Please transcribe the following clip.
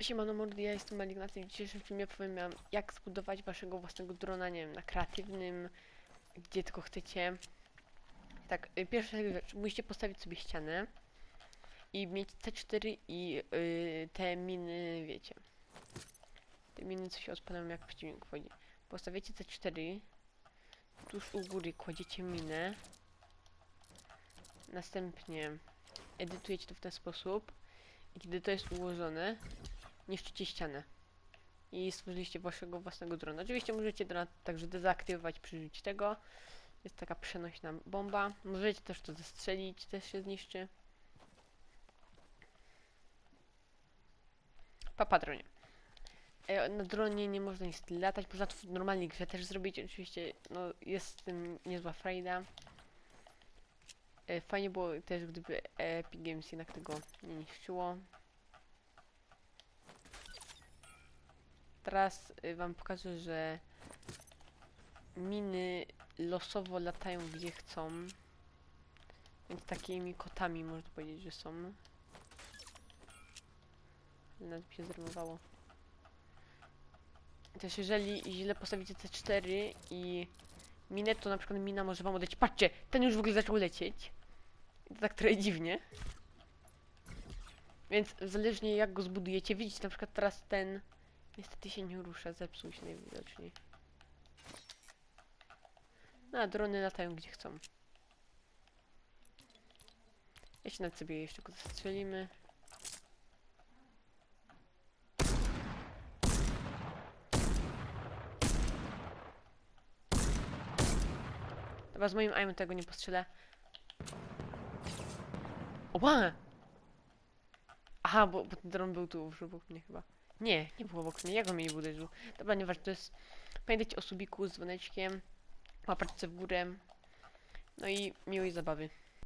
Siemano mordy, ja jestem Malignaty i w dzisiejszym filmie powiem wam jak zbudować waszego własnego drona, nie wiem, na kreatywnym, gdzie tylko chcecie. Tak, y, pierwsza rzecz, musicie postawić sobie ścianę i mieć T4 i y, te miny, wiecie. Te miny, co się odpalają jak przeciwnik wchodzi. Postawiacie T4, tuż u góry kładziecie minę, następnie edytujecie to w ten sposób i kiedy to jest ułożone, niszczycie ścianę. I stworzyliście waszego własnego drona. Oczywiście możecie drona także dezaktywować przy użyciu tego. Jest taka przenośna bomba. Możecie też to zestrzelić, też się zniszczy. Papa dronie. E, Na dronie nie można niestety latać, można to w normalnej grze też zrobić. Oczywiście no, jest z tym niezła frajda. E, Fajnie było też, gdyby Epic Games jednak tego nie niszczyło. Teraz y, wam pokażę, że miny losowo latają gdzie chcą. Więc takimi kotami można powiedzieć, że są. Nawet mi się zrymowało. Też jeżeli źle postawicie C4 i minę, to na przykład mina może wam oddać. Patrzcie, ten już w ogóle zaczął lecieć. I to tak trochę dziwnie. Więc zależnie jak go zbudujecie, widzicie na przykład teraz ten Niestety się nie rusza, zepsuł się najwidoczniej. No, a drony latają gdzie chcą. Jeśli nawet sobie jeszcze go zastrzelimy. Dobra, z moim aimem tego nie postrzelę. Oba! Aha, bo, bo ten dron był tu obok mnie chyba. Nie, nie było obok mnie, jak on mnie nie uderzył. Dobra, nieważne, to jest... Pamiętajcie o subiku z dzwoneczkiem, łapeczce w górę. No i miłej zabawy.